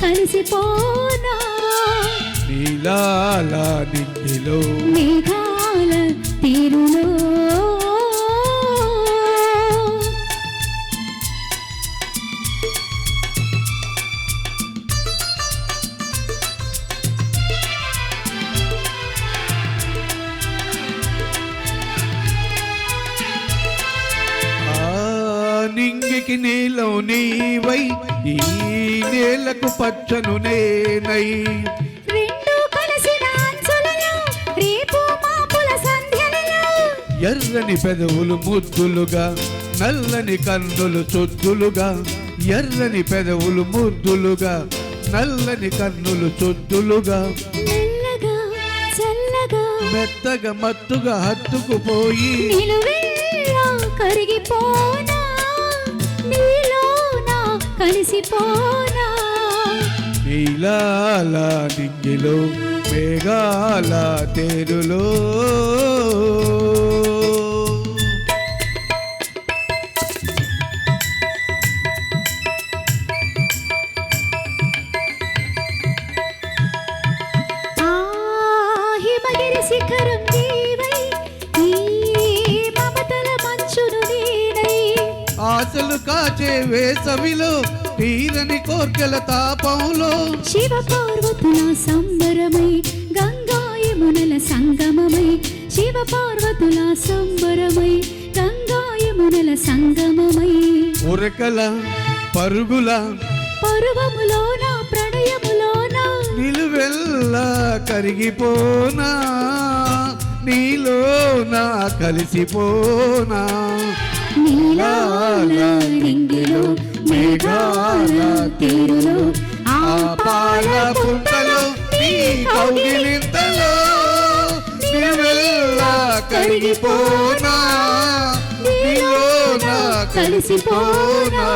కలిసిపోనా నీలాల నింగికి నీలం నీవై ఈ నేలకు పచ్చను నేనై. ఎర్రని పెదవులు ముద్దులుగా నల్లని కన్నులు చొద్దులుగా ఎర్రని పెదవులు ముద్దులుగా నల్లని కన్నులు చొద్దులుగా. మెత్తగా మత్తుగా హత్తుకుపోయి కరిగిపోనా? కలిసిపోనా నీలాల నింగిలో మేఘాల తేరులో. శిఖరం ఆశలు కాచే వేసవిలో తీరని కోర్కెల తాపంలో. శివ పార్వతుల సంబరమై గంగా యమునల సంగమమై శివ పార్వతుల సంబరమై గంగా యమునల సంగమమై. ఉరకల పరుగుల పరువములోన ప్రణయములోన. నిలువెల్లా కరిగిపోనా నీలో నా కలిసిపోనా. నీలాల రింగిలో మేఘాల తీరులో ఆ పాల పుంతలో నీ కౌగిలింతలో నిలువెల్లా కరిగిపోనా? నీలో నా కలిసిపోనా?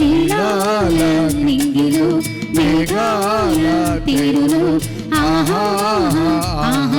నీలాల రింగిలో మేఘాల తీరులో ఆహా ఆహా